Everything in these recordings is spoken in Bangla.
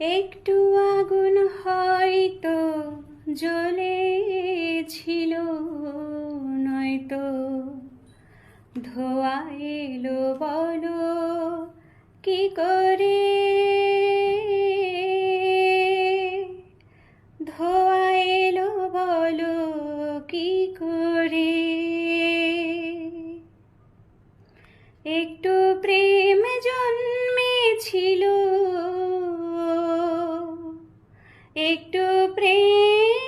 একটু আগুন হয়তো জ্বলেছিল, নয়তো ধোয়া এলো, বলো কি করে? ধোয়া এলো, বলো কি করে? একটু প্রেম জন্মেছিল একটু প্রেম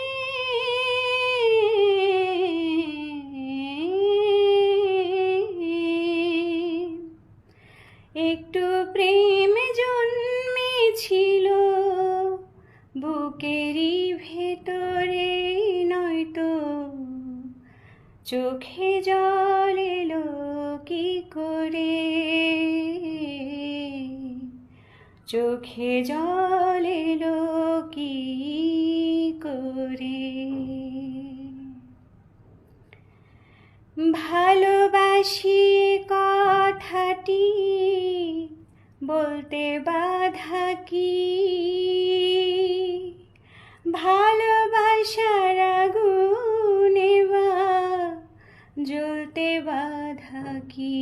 একটু প্রেম জন্মেছিল বুকেরই ভেতরে, নয়তো চোখে জল এলো কি করে? চোখে জল এলো কি করে। ভালোবাসি কথাটি, বলতে বাধা কি? ভালোবাসার আগুনে বা জ্বলতে বাধা কি?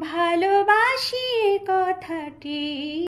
ভালোবাসি কথাটি